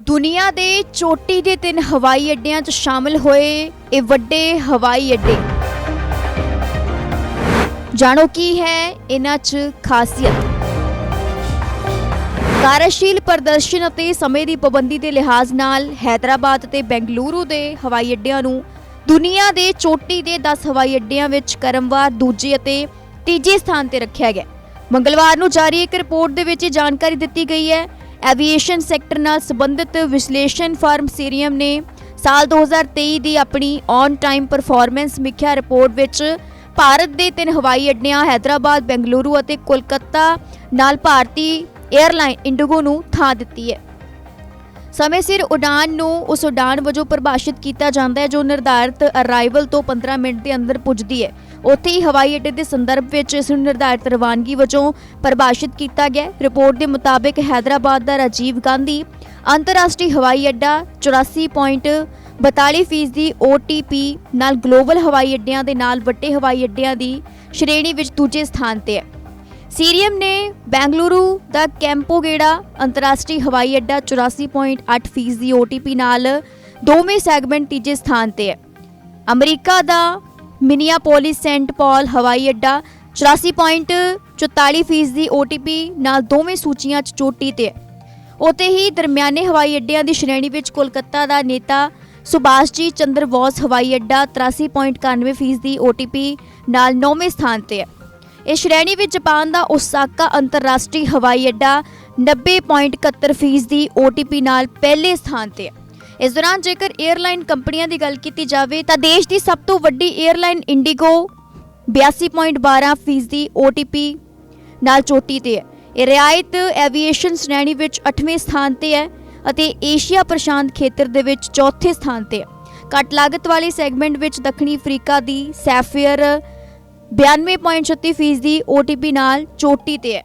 ਦੁਨੀਆ ਦੇ ਚੋਟੀ ਦੇ ਤਿੰਨ ਹਵਾਈ ਅੱਡਿਆਂ 'ਚ ਸ਼ਾਮਲ ਹੋਏ ਇਹ ਵੱਡੇ ਹਵਾਈ ਅੱਡੇ। ਜਾਣੋ ਕੀ ਹੈ ਇਹਨਾਂ 'ਚ ਖਾਸੀਅਤ? ਕਾਰਜਸ਼ੀਲ ਪ੍ਰਦਰਸ਼ਨ ਅਤੇ ਸਮੇਂ ਦੀ ਪਾਬੰਦੀ ਦੇ ਲਿਹਾਜ਼ ਨਾਲ ਹੈਦਰਾਬਾਦ ਤੇ ਬੈਂਗਲੁਰੂ ਦੇ ਹਵਾਈ ਅੱਡਿਆਂ ਨੂੰ ਦੁਨੀਆ ਦੇ ਚੋਟੀ ਦੇ 10 ਹਵਾਈ ਅੱਡਿਆਂ ਵਿੱਚ ਕਰਮਵਾਰ, ਦੂਜੇ ਅਤੇ ਤੀਜੇ ਸਥਾਨ ਤੇ ਰੱਖਿਆ ਗਿਆ। ਮੰਗਲਵਾਰ ਨੂੰ ਜਾਰੀ ਇੱਕ ਰਿਪੋਰਟ ਦੇ ਵਿੱਚ ਇਹ ਜਾਣਕਾਰੀ ਦਿੱਤੀ ਗਈ ਹੈ ਐਵੀਏਸ਼ਨ ਸੈਕਟਰ ਨਾਲ ਸੰਬੰਧਿਤ ਵਿਸ਼ਲੇਸ਼ਣ ਫਰਮ ਸੀਰੀਅਮ ਨੇ ਸਾਲ 2023 ਦੀ ਆਪਣੀ ਔਨ ਟਾਈਮ ਪਰਫਾਰਮੈਂਸ ਸਮੀਖਿਆ ਰਿਪੋਰਟ ਵਿੱਚ ਭਾਰਤ ਦੇ ਤਿੰਨ ਹਵਾਈ ਅੱਡਿਆਂ, ਹੈਦਰਾਬਾਦ, ਬੈਂਗਲੁਰੂ ਅਤੇ ਕੋਲਕਾਤਾ ਨਾਲ ਭਾਰਤੀ 에ਅਰਲਾਈਨ ਇੰਡੀਗੋ ਨੂੰ ਥਾਂ ਦਿੱਤੀ ਹੈ। ਸਮੇਂ ਸਿਰ ਉਡਾਨ ਨੂੰ ਉਸ ਉਡਾਨ ਵਜੋਂ ਪਰਿਭਾਸ਼ਿਤ ਕੀਤਾ ਜਾਂਦਾ ਹੈ, ਜੋ ਨਿਰਧਾਰਿਤ ਅਰਾਈਵਲ ਤੋਂ 15 ਮਿੰਟ ਦੇ ਅੰਦਰ ਪੁੱਜਦੀ ਹੈ। ਉੱਥੇ ਹੀ ਹਵਾਈ ਅੱਡੇ ਦੇ ਸੰਦਰਭ ਵਿੱਚ ਇਸ ਨੂੰ ਨਿਰਧਾਰਿਤ ਰਵਾਨਗੀ ਵਜੋਂ ਪਰਿਭਾਸ਼ਿਤ ਕੀਤਾ ਗਿਆ ਰਿਪੋਰਟ ਦੇ ਮੁਤਾਬਕ ਹੈਦਰਾਬਾਦ ਦਾ ਰਾਜੀਵ ਗਾਂਧੀ ਅੰਤਰਰਾਸ਼ਟਰੀ ਹਵਾਈ ਅੱਡਾ 84.42 ਫੀਸਦੀ OTP ਨਾਲ ਗਲੋਬਲ ਹਵਾਈ ਅੱਡਿਆਂ ਦੇ ਨਾਲ ਵੱਡੇ ਹਵਾਈ ਅੱਡਿਆਂ ਦੀ ਸ਼੍ਰੇਣੀ ਵਿੱਚ ਦੂਜੇ ਸਥਾਨ ਤੇ ਹੈ। ਸੀਰੀਅਮ ਨੇ ਬੈਂਗਲੁਰੂ ਦਾ ਕੈਂਪੋਗੇੜਾ ਅੰਤਰਰਾਸ਼ਟਰੀ ਹਵਾਈ ਅੱਡਾ 84.8 ਫੀਸਦੀ OTP ਨਾਲ ਦੋਵੇਂ ਸੈਗਮੈਂਟ ਤੀਜੇ ਸਥਾਨ ਤੇ ਹੈ। ਅਮਰੀਕਾ ਦਾ ਮਿਨੀਆਪੋਲਿਸ ਸੈਂਟ ਪਾਲ, ਹਵਾਈ ਅੱਡਾ 84.44 ਫੀਸਦੀ OTP ਨਾਲ ਦੋਵੇਂ ਸੂਚੀਆਂ 'ਚ ਚੋਟੀ ਤੇ ਹੈ। ਉਤੇ ਹੀ ਦਰਮਿਆਨੇ ਹਵਾਈ ਅੱਡਿਆਂ ਦੀ ਸ਼੍ਰੇਣੀ ਵਿੱਚ ਕੋਲਕਾਤਾ ਦਾ ਨੇਤਾ ਸੁਭਾਸ਼ ਜੀ ਚੰਦਰ ਬੋਸ ਹਵਾਈ ਅੱਡਾ 83.91 ਫੀਸਦੀ OTP ਨਾਲ ਨੌਵੇਂ ਸਥਾਨ ਤੇ ਹੈ। ਇਸ ਸ਼੍ਰੇਣੀ ਵਿੱਚ ਜਾਪਾਨ ਦਾ ਓਸਾਕਾ ਅੰਤਰਰਾਸ਼ਟਰੀ ਹਵਾਈ ਅੱਡਾ 90.71 ਫੀਸਦੀ OTP ਨਾਲ ਪਹਿਲੇ ਸਥਾਨ ਤੇ ਹੈ। ਇਸ ਦੌਰਾਨ ਜੇਕਰ 에ਅਰਲਾਈਨ ਕੰਪਨੀਆਂ ਦੀ ਗੱਲ ਕੀਤੀ ਜਾਵੇ ਤਾਂ ਦੇਸ਼ ਦੀ ਸਭ ਤੋਂ ਵੱਡੀ 에ਅਰਲਾਈਨ ਇੰਡੀਗੋ 82.12 ਫੀਸਦੀ OTP ਨਾਲ ਚੋਟੀ ਤੇ ਹੈ। ਇਹ ਰਿਆਇਤ ਐਵੀਏਸ਼ਨ ਸ਼੍ਰੇਣੀ ਵਿੱਚ 8ਵੇਂ ਸਥਾਨ ਤੇ ਹੈ ਅਤੇ ਏਸ਼ੀਆ ਪ੍ਰਸ਼ਾਂਤ ਖੇਤਰ ਦੇ ਵਿੱਚ ਚੌਥੇ ਸਥਾਨ ਤੇ ਹੈ। ਘੱਟ ਲਾਗਤ ਵਾਲੇ ਸੈਗਮੈਂਟ ਵਿੱਚ ਦੱਖਣੀ ਅਫਰੀਕਾ ਦੀ ਸੈਫੀਅਰ 92.36 ਫੀਸਦੀ OTP ਨਾਲ ਚੋਟੀ ਤੇ ਹੈ।